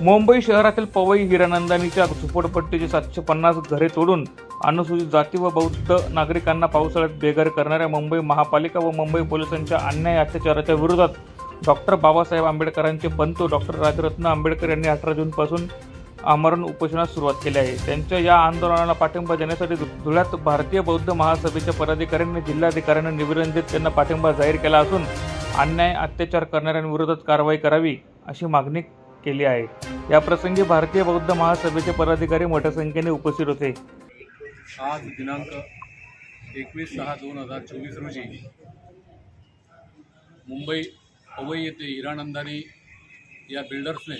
मुंबई शहरातील पवई हिरानंदानीच्या झुपडपट्टीचे सातशे पन्नास घरे तोडून अनुसूचित जाती व बौद्ध नागरिकांना पावसाळ्यात बेघर करणाऱ्या मुंबई महापालिका व मुंबई पोलिसांच्या अन्याय अत्याचाराच्या विरोधात डॉक्टर बाबासाहेब आंबेडकरांचे पंतू डॉक्टर राजरत्न आंबेडकर यांनी अठरा जूनपासून आमरण उपोषणास सुरुवात केली आहे. त्यांच्या या आंदोलनाला पाठिंबा देण्यासाठी धुळ्यात भारतीय बौद्ध महासभेच्या पदाधिकाऱ्यांनी जिल्हाधिकाऱ्यांना निवेदन देत त्यांना पाठिंबा जाहीर केला असून अन्याय अत्याचार करणाऱ्यांविरोधात कारवाई करावी अशी मागणी केली आहे. या प्रसंगी भारतीय बौद्ध महासभेचे पदाधिकारी मोठ्या संख्येने उपस्थित होते. आज दिनांक एकवीस सहा दोन हजार चोवीस रोजी मुंबई अवई येथे इराण अंदानी या बिल्डर्सने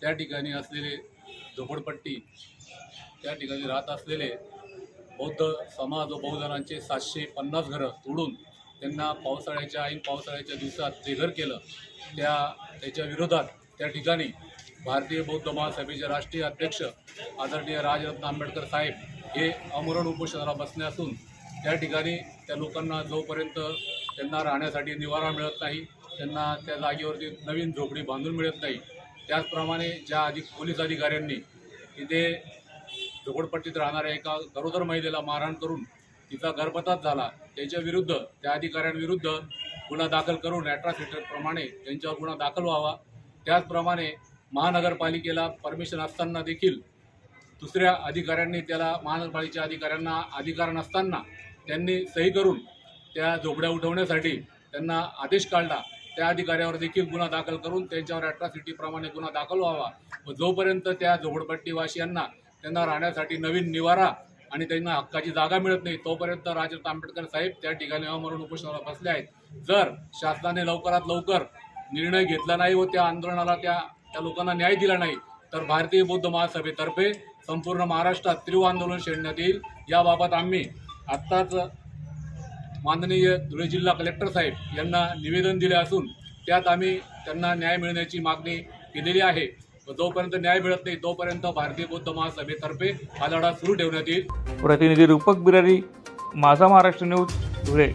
त्या ठिकाणी असलेले झोपडपट्टी त्या ठिकाणी राहत असलेले बौद्ध समाज व बहुजनांचे सातशे पन्नास घरं तोडून त्यांना पावसाळ्याच्या ऐन पावसाळ्याच्या दिवसात जे घर केलं त्या त्याच्या विरोधात त्या ठिकाणी भारतीय बौद्ध महासभेचे राष्ट्रीय अध्यक्ष आदरणीय राजरत्न आंबेडकर साहेब हे अमरण उपोषणाला बसले असून त्या ठिकाणी त्या लोकांना जोपर्यंत त्यांना राहण्यासाठी निवारा मिळत नाही त्यांना त्या जागेवरती नवीन झोपडी बांधून मिळत नाही त्याचप्रमाणे ज्या अधिक पोलीस अधिकाऱ्यांनी तिथे झोपडपट्टीत राहणाऱ्या एका गरोदर महिलेला मारहाण करून तिचा गर्भपात झाला त्याच्या विरुद्ध त्या अधिकाऱ्यांविरुद्ध गुन्हा दाखल करून ॲट्रॉसिटीप्रमाणे त्यांच्यावर गुन्हा दाखल व्हावा. त्याचप्रमाणे महानगरपालिकेला परमिशन असताना देखील दुसऱ्या अधिकाऱ्यांनी त्याला महानगरपालिकेच्या अधिकाऱ्यांना अधिकार नसताना त्यांनी सही करून त्या झोपड्या उठवण्यासाठी त्यांना आदेश काढला. त्या अधिकाऱ्यावर देखील गुन्हा दाखल करून त्यांच्यावर अट्रॉसिटीप्रमाणे गुन्हा दाखल व्हावा. व जोपर्यंत त्या झोपडपट्टीवासियांना त्यांना राहण्यासाठी नवीन निवारा आणि त्यांना हक्काची जागा मिळत नाही तोपर्यंत राजरथ आंबेडकर साहेब त्या ठिकाणी अमरण उपोषणाला बसले आहेत. जर शासनाने लवकरात लवकर निर्णय घेतला नाही व त्या आंदोलनाला त्या त्या लोकांना न्याय दिला नाही तर भारतीय बौद्ध महासभेतर्फे संपूर्ण महाराष्ट्रात तीव्र आंदोलन छेडण्यात येईल. याबाबत आम्ही आत्ताच माननीय धुळे जिल्हा कलेक्टर साहेब यांना निवेदन दिले असून त्यात आम्ही त्यांना न्याय मिळण्याची मागणी केलेली आहे. व जोपर्यंत न्याय मिळत नाही तोपर्यंत भारतीय बौद्ध महासभेतर्फे हा लढा सुरू ठेवण्यात येईल. प्रतिनिधी रूपक बिरारी माझा महाराष्ट्र न्यूज धुळे.